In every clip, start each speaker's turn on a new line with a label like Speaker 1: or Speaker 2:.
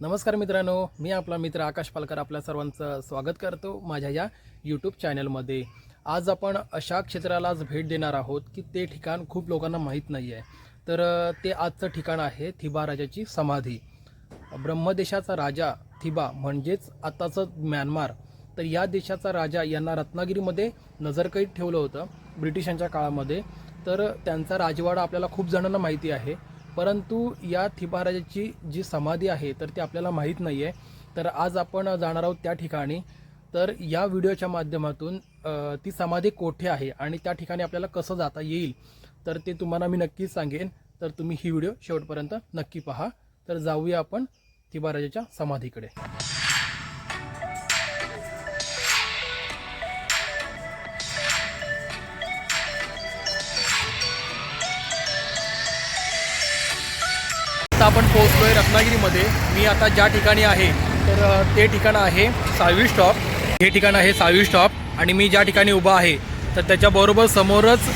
Speaker 1: नमस्कार मित्रांनो मी आपला मित्र आकाश पालकर आपल्या सर्वांचं स्वागत करतो माझ्या या यूट्यूब चॅनलमध्ये आज आपण अशा क्षेत्राला आज भेट देणार आहोत की ते ठिकाण खूप लोकांना माहीत नाही आहे तर ते आजचं ठिकाण आहे थिबा राजाची समाधी. ब्रह्मदेशाचा राजा थिबा म्हणजेच आताचं म्यानमार. तर या देशाचा राजा यांना रत्नागिरीमध्ये नजरकैद ठेवलं होतं ब्रिटिशांच्या काळामध्ये. तर त्यांचा राजवाडा आपल्याला खूप जणांना माहिती आहे. परंतु या थिबाराजाची जी समाधी आहे तर ती आपल्याला माहीत नाही आहे तर आज आपण जाणार आहोत त्या ठिकाणी. तर या व्हिडिओच्या माध्यमातून ती समाधी कोठे आहे आणि त्या ठिकाणी आपल्याला कसं जाता येईल तर ते तुम्हाला मी नक्कीच सांगेन. तर तुम्ही ही व्हिडिओ शेवटपर्यंत नक्की पहा. तर जाऊया आपण थिबाराजाच्या समाधीकडे. आता आपण पोहोचलोय रत्नागिरीमध्ये. मी आता ज्या ठिकाणी आहे तर ते ठिकाण आहे सावी स्टॉप. हे ठिकाण आहे सावी स्टॉप आणि मी ज्या ठिकाणी उभा आहे तर त्याच्याबरोबर समोरच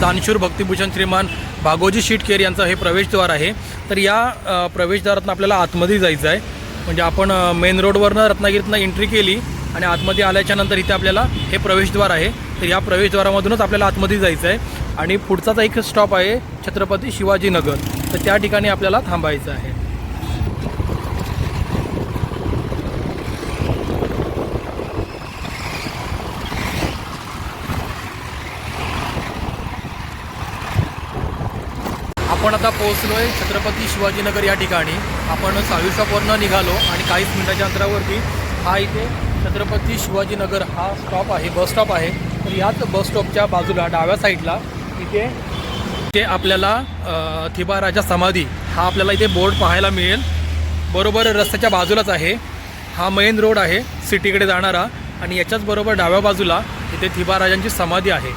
Speaker 1: दानशूर भक्तिभूषण श्रीमान भागोजी शिटकेर यांचं हे प्रवेशद्वार आहे. तर या प्रवेशद्वारातून आपल्याला आतमध्ये जायचं आहे. म्हणजे आपण मेन रोडवरनं रत्नागिरीतनं एंट्री केली आणि आतमध्ये आल्याच्यानंतर इथे आपल्याला हे प्रवेशद्वार आहे. तर या प्रवेशद्वारामधूनच आपल्याला आतमध्ये जायचं आहे. आणि पुढचाच एक स्टॉप आहे छत्रपती शिवाजीनगर. तर त्या ठिकाणी आपल्याला थांबायचं आहे. आपण आता पोहोचलोय छत्रपती शिवाजीनगर या ठिकाणी. आपण सहावी स्टॉपवरनं निघालो आणि काहीच मिनिटाच्या अंतरावरती हा इथे छत्रपती शिवाजीनगर हा स्टॉप आहे बस स्टॉप आहे. तर याच बस स्टॉपच्या बाजूला डाव्या साईडला इथे. इथे आपल्याला थिबा राजा समाधी हा आपल्याला इथे बोर्ड पाहायला मिळेल. बरोबर रस्त्याच्या बाजूलाच आहे. हा मेन रोड आहे सिटीकडे जाणारा. आणि याच्याच बरोबर डाव्या बाजूला इथे थिबा राजांची समाधी आहे.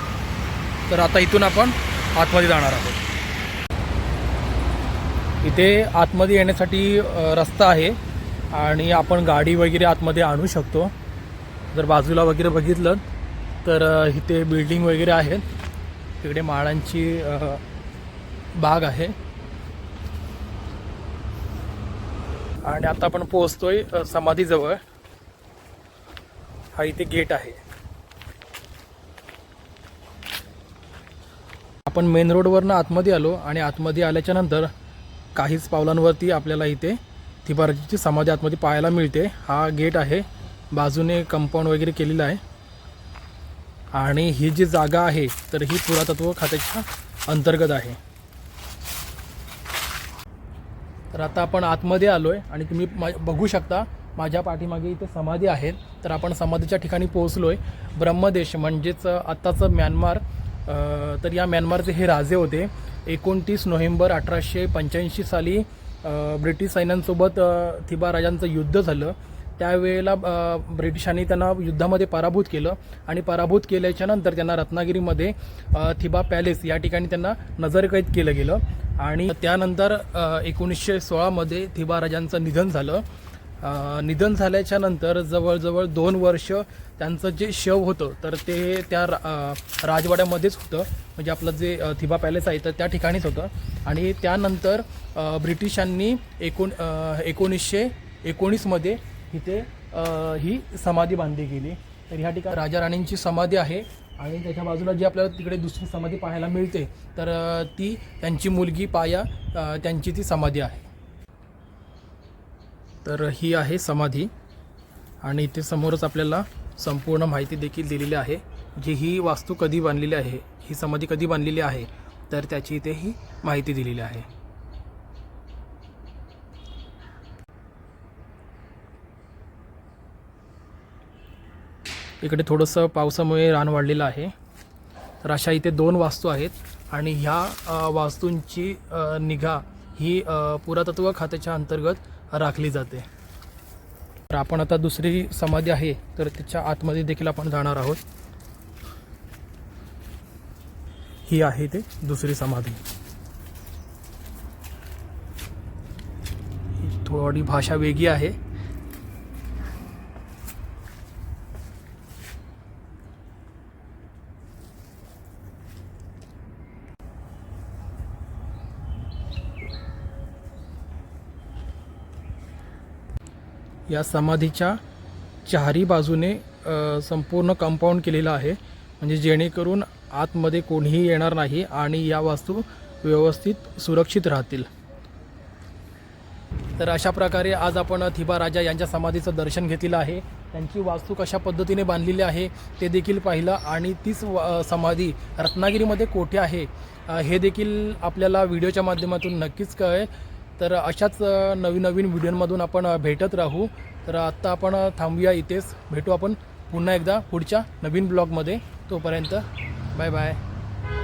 Speaker 1: तर आता इथून आपण आतमध्ये जाणार आहोत. इथे आतमध्ये येण्यासाठी रस्ता आहे. आणि आपण गाडी वगैरे आतमध्ये आणू शकतो. जर बाजूला वगैरे बघितलं तर इथे बिल्डिंग वगैरे आहेत. तिकडे माळांची बाग आहे. आणि आता आपण पोहोचतोय समाधीजवळ. हा इथे गेट आहे. आपण मेन रोडवरनं आतमध्ये आलो आणि आतमध्ये आल्याच्यानंतर काहीच पावलांवरती आपल्याला इथे थिबाराजीची समाधी आतमध्ये पाहायला मिळते. हा गेट आहे. बाजूने कंपाऊंड वगैरे केलेला आहे. आणि ही जी जागा आहे तर ही पुरातत्व खात्याच्या अंतर्गत आहे. तर आता आपण आतमध्ये आलो आहे आणि तुम्ही मा बघू शकता माझ्या पाठीमागे इथे समाधी आहेत तर आपण समाधीच्या ठिकाणी पोहोचलो आहे ब्रह्मदेश म्हणजेच आत्ताचं म्यानमार तर या म्यानमारचे हे राजे होते. एकोणतीस नोव्हेंबर अठराशे पंच्याऐंशी साली ब्रिटिश सैन्यांसोबत थिबा राजांचं युद्ध झालं. त्यावेळेला ब्रिटिशांनी त्यांना युद्धामध्ये पराभूत केलं आणि पराभूत केल्याच्यानंतर त्यांना रत्नागिरीमध्ये थिबा पॅलेस या ठिकाणी त्यांना नजरकैद केलं गेलं. आणि त्यानंतर एकोणीसशे सोळामध्ये थिबा राजांचं निधन झालं. निधन झाल्याच्यानंतर जवळजवळ दोन वर्ष त्यांचं जे शव होतं तर ते त्या रा- राजवाड्यामध्येच होतं. म्हणजे आपलं जे थिबा पॅलेस आहे तर त्या ठिकाणीच होतं. आणि त्यानंतर ब्रिटिशांनी एकोण एकोणीसशे एकोणीसमध्ये इथे ही समाधी बांधली गेली. तर ह्या ठिकाणी राजा राणींची समाधी आहे आणि त्याच्या बाजूला जी आपल्याला तिकडे दुसरी समाधी पाहायला मिळते तर ती त्यांची मुलगी पाया त्यांची ती समाधी आहे. तर ही आहे समाधी आणि इथे समोरच आपल्याला संपूर्ण माहिती देखील दिलेली आहे. जी ही वास्तू कधी बांधलेली आहे ही समाधी कधी बांधलेली आहे तर त्याची इथे ही माहिती दिलेली आहे. इकडे थोडंसं पावसामुळे रान वाढलेलं आहे. तर अशा इथे दोन वास्तू आहेत आणि ह्या वास्तूंची निगा ही पुरातत्व खात्याच्या अंतर्गत राखली जाते. तर आपण आता दुसरी समाधी आहे तर त्याच्या आतमध्ये देखील आपण जाणार आहोत. ही आहे ते दुसरी समाधी. ही थोडी भाषा वेगळी आहे. या समाधीच्या चारी बाजूने संपूर्ण कंपाऊंड केलेलं आहे. म्हणजे जेणेकरून आतमध्ये कोणीही येणार नाही आणि या वास्तू व्यवस्थित सुरक्षित राहतील. तर अशा प्रकारे आज आपण थिबा राजा यांच्या समाधीचं दर्शन घेतलेलं आहे. त्यांची वास्तू कशा पद्धतीने बांधलेली आहे ते देखील पाहिलं आणि तीच व- समाधी रत्नागिरीमध्ये कोठे आहे हे देखील आपल्याला व्हिडिओच्या माध्यमातून नक्कीच कळे तर अशाच नवीन नवीन व्हिडिओमधून आपण भेटत राहू. तर आत्ता आपण थांबूया इथेच. भेटू आपण पुन्हा एकदा पुढच्या नवीन ब्लॉगमध्ये. तोपर्यंत बाय बाय.